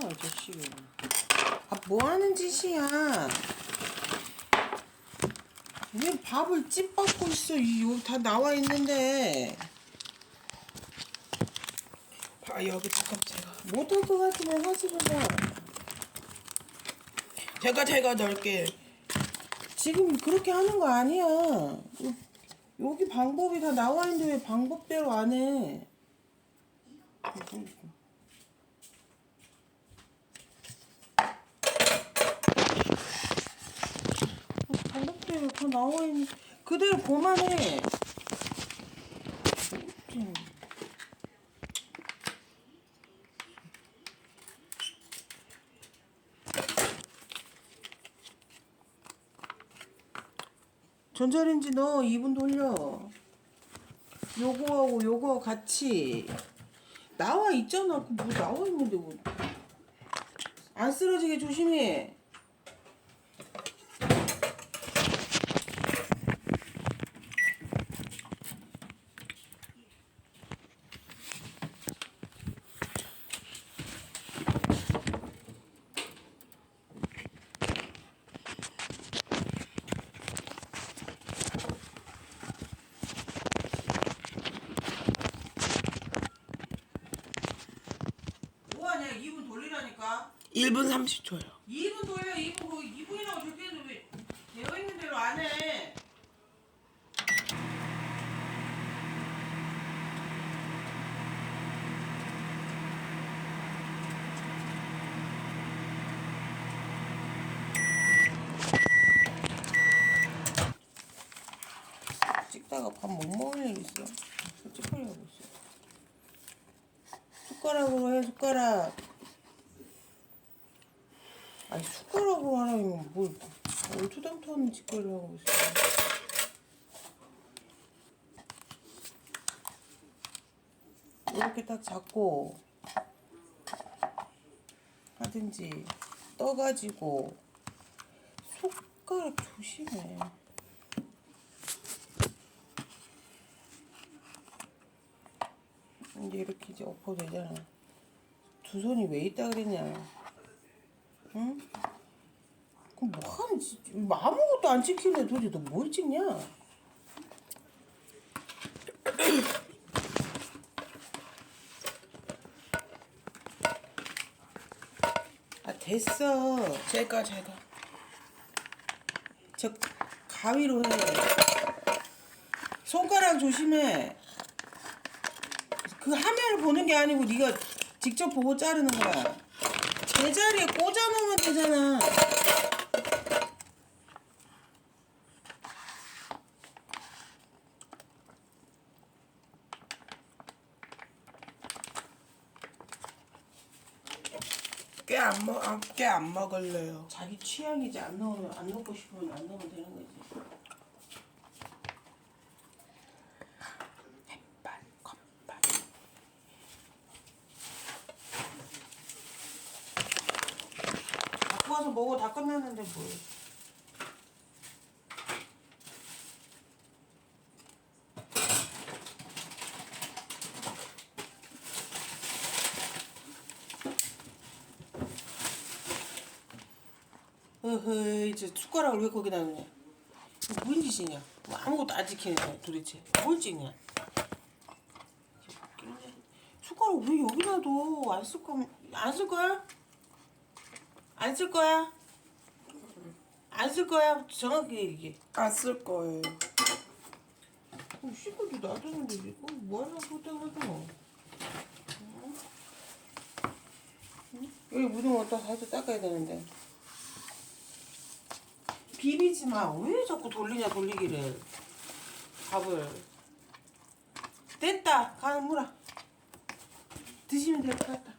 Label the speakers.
Speaker 1: 자식이. 아, 뭐 하는 짓이야? 왜 밥을 찐받고 있어? 이 여기 다 나와 있는데.
Speaker 2: 아 여기 잠깐 제가
Speaker 1: 못할 것 같으면 하지 마.
Speaker 2: 제가 제가 넣을게
Speaker 1: 지금 그렇게 하는 거 아니야. 여기 방법이 다 나와 있는데 왜 방법대로 안 해? 방법대로 다 나와 있는 그대로 보만 해. 전자레인지 넣어. 2분 돌려. 요거하고 요거 같이. 나와 있잖아. 그뭐 나와 있는데 뭐. 안 쓰러지게 조심해 뭐하냐 2분 돌리라니까
Speaker 2: 1분 30초요
Speaker 1: 2분 돌려 2분 거기 2분이라고 적혀있는데 왜 되어 있는 대로 안 해? 찍다가 밥 못 먹을 일 있어. 찌꺼리 하고 있어. 숟가락으로 해 숟가락. 아니 숟가락으로 하라면 뭘 얼토당토하는 짓거리를 하고 있어. 이렇게 딱 잡고 하든지 떠가지고 손가락 조심해. 이제 이렇게 이제 엎어도 되잖아. 두 손이 왜 있다 그랬냐 응? 그럼 뭐 하는 짓? 뭐 아무것도 안 찍히는데 도대체 너 뭘 찍냐? 아 됐어.
Speaker 2: 제가 제가
Speaker 1: 저 가위로 해. 손가락 조심해. 그 화면을 보는 게 아니고 네가 직접 보고 자르는 거야. 제자리에 꽂아 놓으면 되잖아.
Speaker 2: 꽤안먹꽤안 먹을래요
Speaker 1: 자기 취향이지 안 넣으면 안 넣고 싶으면 안 넣으면 되는 거지. 먹어 다 끝났는데 뭘. 어허 이제 숟가락을 왜 거기다 넣냐? 무슨 짓이냐? 뭐 아무것도 안 지키네 도대체. 뭘 찍냐? 숟가락 왜 여기 놔둬? 안쓸 거면 안쓸 거야? 안 쓸 거야? 안 쓸 거야? 정확히 얘기해.
Speaker 2: 안 쓸 거예요
Speaker 1: 어, 씻고도 놔두는데 이거 뭐하나 보다 하고. 여기 묻은 거다 다시 닦아야 되는데. 비비지 마. 왜 자꾸 돌리냐 돌리기를. 밥을. 됐다. 가는 물어. 드시면 될 것 같다.